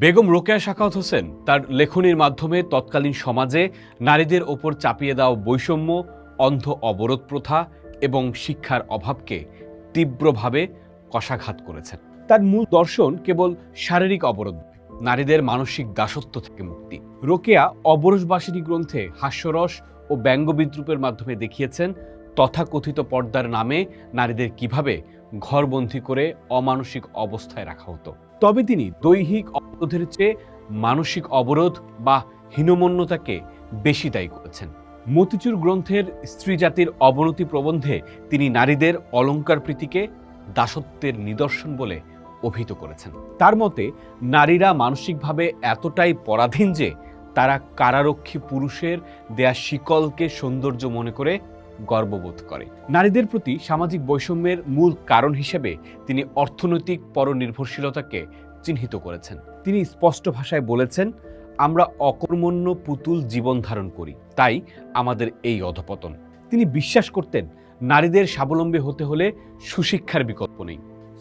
বেগম রোকেয়া শাখাওয়াত হোসেন তার লেখনীর মাধ্যমে তৎকালীন সমাজে নারীদের ওপর চাপিয়ে দেওয়া বৈষম্য, অন্ধ অবরোধ প্রথা এবং শিক্ষার অভাবকে তীব্রভাবে কষাঘাত করেছেন। তার মূল দর্শন কেবল শারীরিক অবরোধ নারীদের মানসিক দাসত্ব থেকে মুক্তি। রোকেয়া অবরোষবাসিনী গ্রন্থে হাস্যরস ও ব্যঙ্গ বিদ্রুপের মাধ্যমে দেখিয়েছেন তথাকথিত পর্দার নামে নারীদের কীভাবে ঘরবন্দি করে অমানসিক অবস্থায় রাখা হতো। তবে তিনি দৈহিক অবরোধের চেয়ে মানসিক অবরোধ বা হীনমন্যতাকে বেশি দায়ী করেছেন। মতিচুর গ্রন্থের স্ত্রী জাতির অবনতি প্রবন্ধে তিনি নারীদের অলঙ্কার প্রীতিকে দাসত্বের নিদর্শন বলে অভিহিত করেছেন। তার মতে, নারীরা মানসিকভাবে এতটাই পরাধীন যে তারা কারারক্ষী পুরুষের দেয়া শিকলকে সৌন্দর্য মনে করে গর্ববোধ করে। নারীদের প্রতি সামাজিক বৈষম্যের মূল কারণ হিসেবে তিনি অর্থনৈতিক পরনির্ভরশীলতাকে চিহ্নিত করেছেন। তিনি স্পষ্ট ভাষায় বলেছেন, আমরা অকর্মণ্য পুতুল জীবন ধারণ করি, তাই আমাদের এই অধপতন। তিনি বিশ্বাস করতেন, নারীদের স্বাবলম্বী হতে হলে সুশিক্ষার বিকল্প নেই।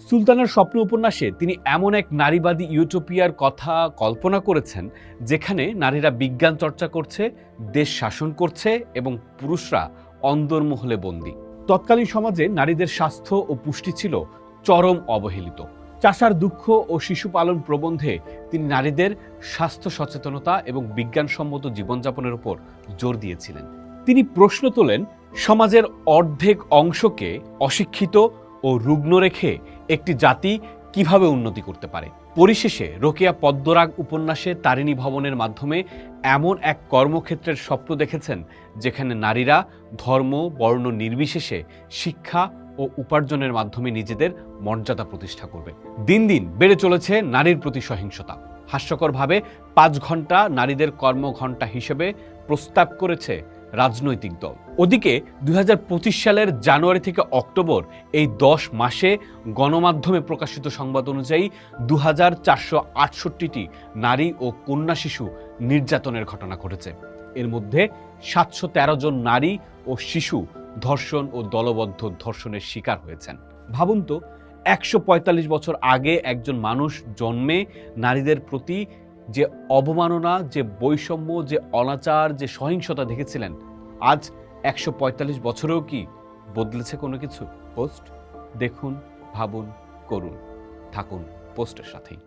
সুলতানার স্বপ্ন উপন্যাসে তিনি এমন এক নারীবাদী ইউটোপিয়ার কথা কল্পনা করেছেন, যেখানে নারীরা বিজ্ঞান চর্চা করছে, দেশ শাসন করছে এবং পুরুষরা অন্দরমহলে বন্দী। তৎকালীন সমাজে নারীদের স্বাস্থ্য ও পুষ্টি ছিল চরম অবহেলিত। চাষার দুঃখ ও শিশু পালন প্রবন্ধে তিনি নারীদের স্বাস্থ্য সচেতনতা এবং বিজ্ঞানসম্মত জীবনযাপনের উপর জোর দিয়েছিলেন। তিনি প্রশ্ন তোলেন, সমাজের অর্ধেক অংশকে অশিক্ষিত ও রুগ্ন রেখে একটি জাতি কীভাবে উন্নতি করতে পারে? পরিশেষে রোকেয়া পদ্মরাগ উপন্যাসে তারিণী ভবনের মাধ্যমে এমন এক কর্মক্ষেত্রের স্বপ্ন দেখেছেন, যেখানে নারীরা ধর্ম, বর্ণ নির্বিশেষে শিক্ষা ও উপার্জনের মাধ্যমে নিজেদের মর্যাদা প্রতিষ্ঠা করবে। দিন দিন বেড়ে চলেছে নারীর প্রতি সহিংসতা। হাস্যকরভাবে পাঁচ ঘণ্টা নারীদের কর্মঘণ্টা হিসেবে প্রস্তাব করেছে রাজনৈতিক দল। ওদিকে দুই সালের জানুয়ারি থেকে অক্টোবর এই দশ মাসে গণমাধ্যমে প্রকাশিত সংবাদ অনুযায়ী দু হাজার নারী ও কন্যা শিশু নির্যাতনের ঘটনা ঘটেছে। এর মধ্যে সাতশো তেরো জন নারী ও শিশু ধর্ষণ ও দলবদ্ধ ধর্ষণের শিকার হয়েছেন। ভাবুন তো, একশো পঁয়তাল্লিশ বছর আগে একজন মানুষ জন্মে নারীদের প্রতি যে অবমাননা, যে বৈষম্য, যে অনাচার, যে সহিংসতা দেখেছিলেন, আজ একশো পঁয়তাল্লিশ বছরেও কি বদলেছে কোনো কিছু? পোস্ট? দেখুন, ভাবুন, করুন, থাকুন পোস্টের সাথেই।